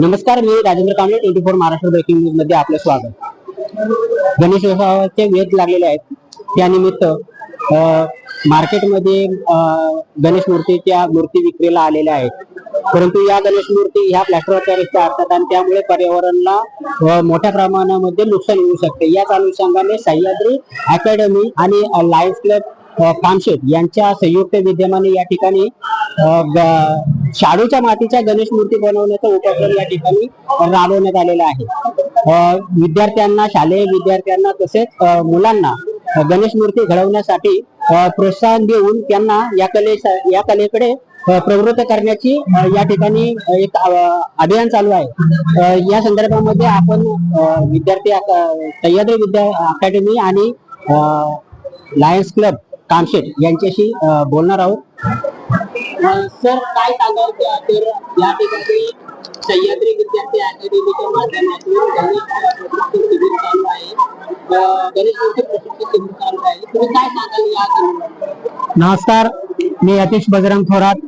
नमस्कार मी Rajendra Kamble twenty four Maharashtra breaking न्यूजमध्ये आपलं स्वागत. गणेशोत्सवाचे वेध लागलेले आहेत. त्यानिमित्त मार्केटमध्ये गणेश मूर्तीच्या मूर्ती विक्रीला आलेल्या आहेत. परंतु या गणेश मूर्ती ह्या प्लॅस्टरच्या रिक्षा असतात आणि त्यामुळे पर्यावरणाला मोठ्या प्रमाणामध्ये नुकसान होऊ शकते. याच अनुषंगाने सह्याद्री अकॅडमी आणि लायन्स क्लब खामशेत यांच्या संयुक्त विद्यमाने या ठिकाणी शाडूच्या मातीच्या गणेश मूर्ती बनवण्याचा उपक्रम या ठिकाणी राबवण्यात आलेला आहे. विद्यार्थ्यांना शालेय विद्यार्थ्यांना तसेच मुलांना गणेश मूर्ती घडवण्यासाठी प्रोत्साहन देऊन त्यांना या कले या कलेकडे प्रवृत्त करण्याची या ठिकाणी एक अभियान चालू आहे. या संदर्भामध्ये आपण विद्यार्थी सह्याद्री विद्या अकॅडमी आणि लायन्स क्लब कामशेट यांच्याशी बोलणार आहोत. सर काय सांगाल? तर या ठिकाणी सह्याद्री विद्यार्थी अकॅडमीच्या माध्यमातून गणेश शिबिर चालू आहे. गणेश प्रशिक्षण शिबिर चालू आहे. तुम्ही काय सांगाल या नमस्कार मी यतीश बजरंग थोरात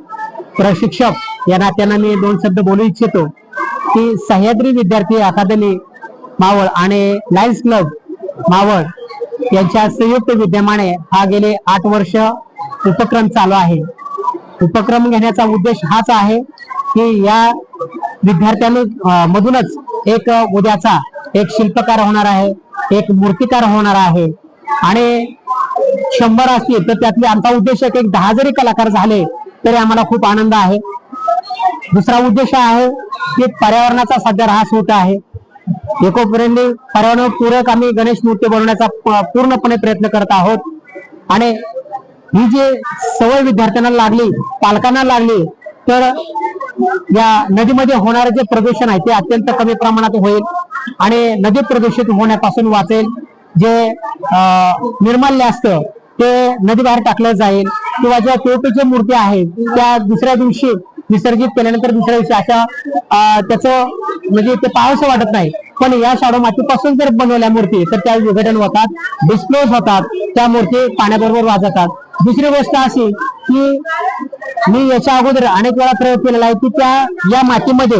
प्रशिक्षक. या नात्यानं मी दोन शब्द बोलू इच्छितो. की सह्याद्री विद्यार्थी अकादमी मावळ आणि लायन्स क्लब मावळ यांच्या संयुक्त विद्यमाने हा गेले आठ वर्ष उपक्रम चालू आहे. उपक्रम घेण्याचा उद्देश हाच आहे की या विद्यार्थ्यांना मधूनच एक उद्याचा एक शिल्पकार होणार आहे एक मूर्तिकार होणार आहे. आणि शंभर असतील तर त्यातले आमचा उद्देश एक दहा जरी कलाकार झाले तरी आम्हाला खूप आनंद आहे. दुसरा उद्देश आहे की पर्यावरणाचा सध्या ऱ्हास होत आहे. इको फ्रेंडली पूरक आम्ही गणेश मूर्ती बनवण्याचा पूर्णपणे प्रयत्न करत आहोत. आणि ही जी सवय विद्यार्थ्यांना लागली पालकांना लागली तर या नदीमध्ये होणारे जे प्रदूषण आहे ते अत्यंत कमी प्रमाणात होईल आणि नदी प्रदूषित होण्यापासून वाचेल. जे अं, निर्माल्य असतं ते नदी बाहेर टाकलं जाईल किंवा ज्या चोपीची मूर्ती आहेत त्या दुसऱ्या दिवशी विसर्जित केल्यानंतर दुसऱ्या दिवशी अशा त्याचं म्हणजे ते पाहावंसं वाटत नाही. पण या शाडो मातीपासून जर बनवल्या मूर्ती तर त्या विघटन होतात डिस्प्लोज होतात त्या मूर्ती पाण्याबरोबर वाजतात दुसरी गोष्ट अशी की मी याच्या अगोदर अनेक वेळा प्रयोग केलेला आहे की त्या या मातीमध्ये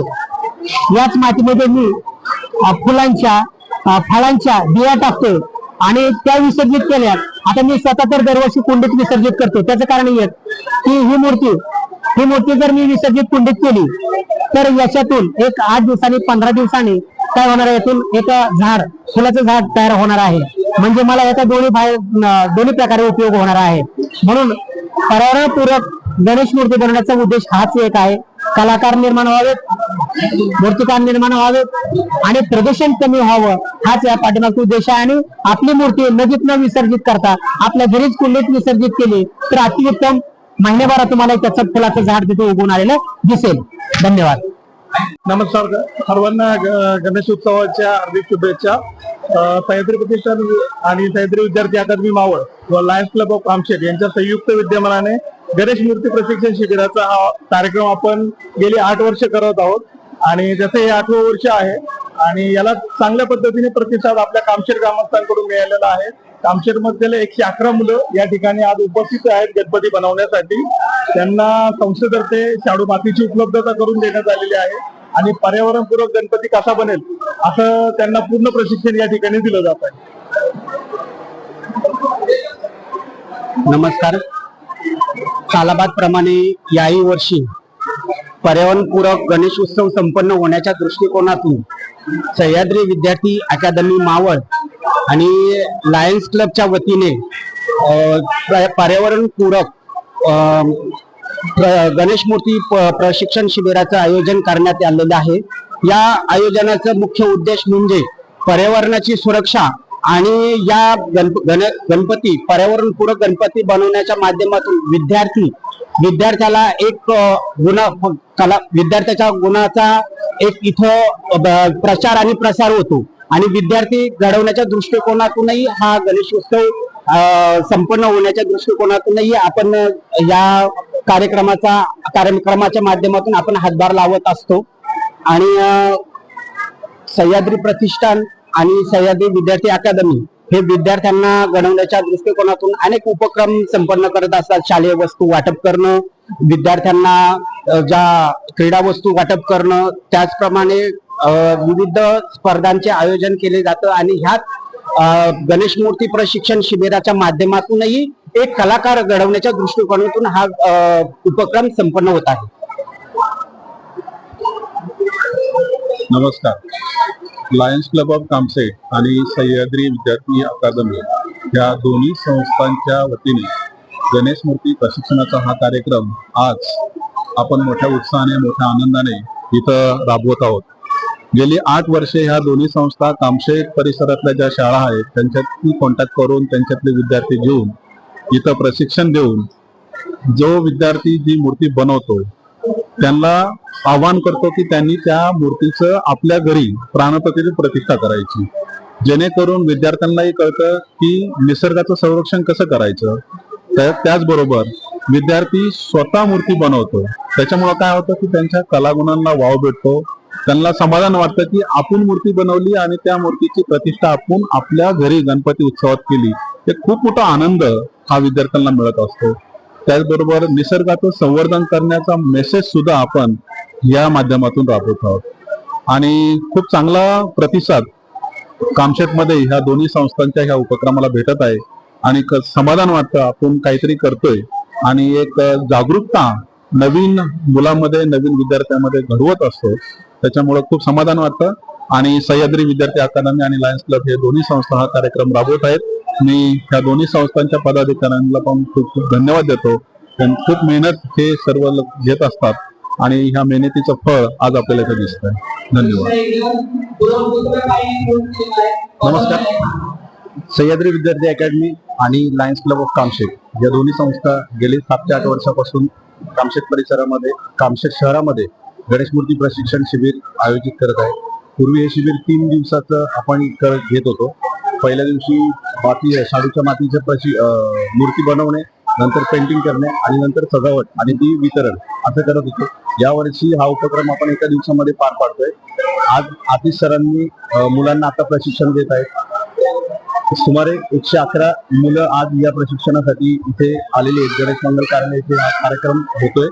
याच मातीमध्ये मी फुलांच्या फळांच्या बिया टाकतो आणि त्या विसर्जित केल्या. आता मी स्वतः तर दरवर्षी कुंडीत विसर्जित करतो. त्याचं कारण एक की ही मूर्ती ही मूर्ती जर मी विसर्जित कुंडीत केली तर याच्यातून एक आठ दिवसांनी पंधरा दिवसांनी काय होणार आहे? यातून एक झाड फुलाचं झाड तयार होणार आहे. म्हणजे मला याचा दोन्ही दोन्ही प्रकारे उपयोग होणार आहे. म्हणून पर्यावरणपूरक गणेश मूर्ती बनवण्याचा उद्देश हाच एक आहे. कलाकार निर्माण व्हावेत मूर्तिकार निर्माण व्हावेत आणि प्रदूषण कमी व्हावं हाच या पाठीमागचा उद्देश आहे. आणि आपली मूर्ती नदीत न विसर्जित करता आपल्या घरीच कुंडीत विसर्जित केली तर अतिउत्तम महिन्याभरात तुम्हाला त्याचं फुलाचं झाड तिथे उगवून आलेलं दिसेल. धन्यवाद. नमस्कार सर्वांना गणेश उत्सवाच्या हार्दिक शुभेच्छा. सह्याद्री प्रतिष्ठान आणि सह्याद्री विद्यार्थी अकादमी मावळ व लायन्स क्लब ऑफ कामशेट यांच्या संयुक्त विद्यमानाने गणेश मूर्ती प्रशिक्षण शिबिराचा हा कार्यक्रम आपण गेली आठ वर्ष करत आहोत. आणि जसं हे आठवं वर्ष आहे आणि याला चांगल्या पद्धतीने प्रतिसाद आपल्या कामशेर ग्रामस्थांकडून मिळालेला आहे. कामशेर मधले एकशे अकरा मुलं या ठिकाणी आज उपस्थित आहेत गणपती बनवण्यासाठी. त्यांना संस्थेतर्फे शाडू मातीची उपलब्धता करून देण्यात आलेली आहे आणि पर्यावरणपूरक गणपती कसा बनेल असं त्यांना पूर्ण प्रशिक्षण या ठिकाणी दिलं जात आहे. नमस्कार. सालाबाद प्रमाणे याही वर्षी पर्यावरणपूरक गणेश उत्सव संपन्न होण्याच्या दृष्टिकोनातून सह्याद्री विद्यार्थी अकादमी मावळ आणि लायन्स क्लबच्या वतीने पर्यावरणपूरक प्र- गणेश मूर्ती प- प्रशिक्षण शिबिराचं आयोजन करण्यात आलेलं आहे. या आयोजनाचा मुख्य उद्देश म्हणजे पर्यावरणाची सुरक्षा आणि या गणप गण गणपती पर्यावरणपूरक गणपती बनवण्याच्या माध्यमातून विद्यार्थी विद्यार्थ्याला एक गुणा कला विद्यार्थ्याच्या गुणाचा एक इथं प्रचार आणि प्रसार होतो. आणि विद्यार्थी घडवण्याच्या दृष्टिकोनातूनही हा गणेशोत्सव संपन्न होण्याच्या दृष्टिकोनातूनही आपण या कार्यक्रमाचा कार्यक्रमाच्या माध्यमातून आपण हातभार लावत असतो. आणि सह्याद्री प्रतिष्ठान आणि सह्याद्री विद्यार्थी अकादमी हे विद्यार्थ्यांना घडवण्याच्या दृष्टिकोनातून अनेक उपक्रम संपन्न करत असतात. शालेय वस्तू वाटप करणं विद्यार्थ्यांना ज्या क्रीडा वस्तू वाटप करणं त्याचप्रमाणे विविध स्पर्धांचे आयोजन केले जातं आणि ह्यात गणेश मूर्ती प्रशिक्षण शिबिराच्या माध्यमातूनही एक कलाकार घडवण्याच्या दृष्टिकोनातून हा उपक्रम संपन्न होत आहे. नमस्कार. लायन्स क्लब ऑफ कामसेट आणि सह्याद्री विद्यार्थी अकादमी या दोन्ही संस्थांच्या वतीने गणेश मूर्ती प्रशिक्षणाचा हा कार्यक्रम आज आपण मोठ्या उत्साहाने मोठ्या आनंदाने इथं राबवत आहोत. गेली आठ वर्षे ह्या दोन्ही संस्था कामशे परिसरातल्या ज्या शाळा आहेत त्यांच्याशी कॉन्टॅक्ट करून त्यांच्यातले विद्यार्थी घेऊन इथं प्रशिक्षण देऊन जो विद्यार्थी जी मूर्ती बनवतो त्यांना आवाहन करतो की त्यांनी त्या मूर्तीचं आपल्या घरी प्राणप्रतिष्ठित प्रतिष्ठा करायची. जेणेकरून विद्यार्थ्यांनाही कळतं की निसर्गाचं संरक्षण कसं करायचं. तर त्याचबरोबर विद्यार्थी स्वतः मूर्ती बनवतो. त्याच्यामुळे काय होतं की त्यांच्या कलागुणांना वाव भेटतो. त्यांना समाधान वाटतं की आपण मूर्ती बनवली आणि त्या मूर्तीची प्रतिष्ठा आपण आपल्या घरी गणपती उत्सवात केली. हे खूप मोठा आनंद हा विद्यार्थ्यांना मिळत असतो. त्याचबरोबर निसर्गाचं संवर्धन करण्याचा मेसेज सुद्धा आपण या माध्यमातून राबवत आहोत. आणि खूप चांगला प्रतिसाद कामशेतमध्ये ह्या दोन्ही संस्थांच्या ह्या उपक्रमाला भेटत आहे. आणि क- समाधान वाटतं आपण काहीतरी करतोय. आणि एक जागरूकता नवीन मुलामध्ये नवीन विद्यार्थ्यांमध्ये घडवत असतो. त्याच्यामुळे खूप समाधान वाटतं. आणि सह्याद्री विद्यार्थी अकादमी आणि लायन्स क्लब हे दोन्ही संस्था हा कार्यक्रम राबवत आहेत. मी ह्या दोन्ही संस्थांच्या पदाधिकाऱ्यांना पण खूप खूप धन्यवाद देतो. कारण खूप मेहनत हे सर्व घेत असतात आणि ह्या मेहनतीचं फळ आज आपल्याला इथे दिसत आहे धन्यवाद. नमस्कार. सह्याद्री विद्यार्थी अकॅडमी आणि लायन्स क्लब ऑफ कामशेत. या दोन्ही संस्था गेली सात ते आठ वर्षापासून कामशेत परिसरामध्ये कामशेत शहरामध्ये गणेश मूर्ती प्रशिक्षण शिबिर आयोजित करत आहे. पूर्वी हे शिबिर तीन दिवसाचं आपण घेत होतो. पहिल्या दिवशी माती शाडूच्या मातीचे पशी मूर्ती बनवणे नंतर पेंटिंग करणे आणि नंतर सजावट आणि ती वितरण असं करत होतो. यावर्षी हा उपक्रम आपण एका दिवसामध्ये पार पाडतोय. आज आतिश सरांनी मुलांना आता प्रशिक्षण देत आहेत सुमारे एकशे अकरा मुलं आज या प्रशिक्षणासाठी इथे आलेली आहेत. गणेश मंगल कार्यालय इथे हा कार्यक्रम होतोय.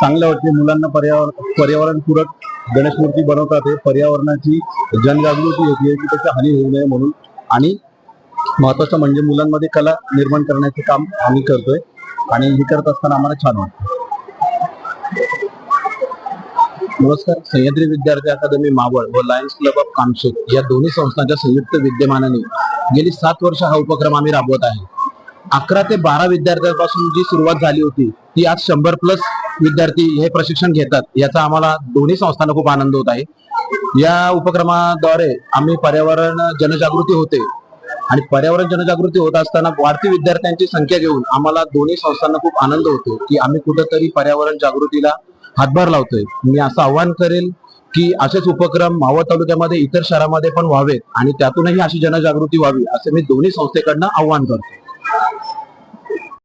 चांगलं वाटते मुलांना पर्यावरण पर्यावरणपूरक गणेश मूर्ती बनवतात पर्यावरणाची जनजागृती होती की त्याची हानी होऊ नये म्हणून आणि महत्वाचं म्हणजे मुलांमध्ये कला निर्माण करण्याचे काम आम्ही करतोय आणि हे करत असताना आम्हाला छान वाटतं. नमस्कार. सह्याद्री विद्यार्थी अकादमी मावळ व लायन्स क्लब ऑफ कामशेत या दोन्ही संस्थांच्या संयुक्त विद्यमानाने गेली सात वर्ष हा उपक्रम आम्ही राबवत आहे. अकरा ते बारा विद्यार्थ्यांपासून जी सुरुवात झाली होती ती आज शंभर प्लस विद्यार्थी हे प्रशिक्षण घेतात. याचा आम्हाला दोन्ही संस्थांना खूप आनंद होत आहे. या उपक्रमाद्वारे आम्ही पर्यावरण जनजागृती होते. आणि पर्यावरण जनजागृती होत असताना वाढती विद्यार्थ्यांची संख्या घेऊन आम्हाला दोन्ही संस्थांना खूप आनंद होतो की आम्ही कुठंतरी पर्यावरण जागृतीला हातभार लावतोय. मी असं आव्हान करेल की असेच उपक्रम मावळ तालुक्यामध्ये इतर शहरामध्ये पण व्हावेत आणि त्यातूनही अशी जनजागृती व्हावी असे मी दोन्ही संस्थेकडनं आव्हान करतो.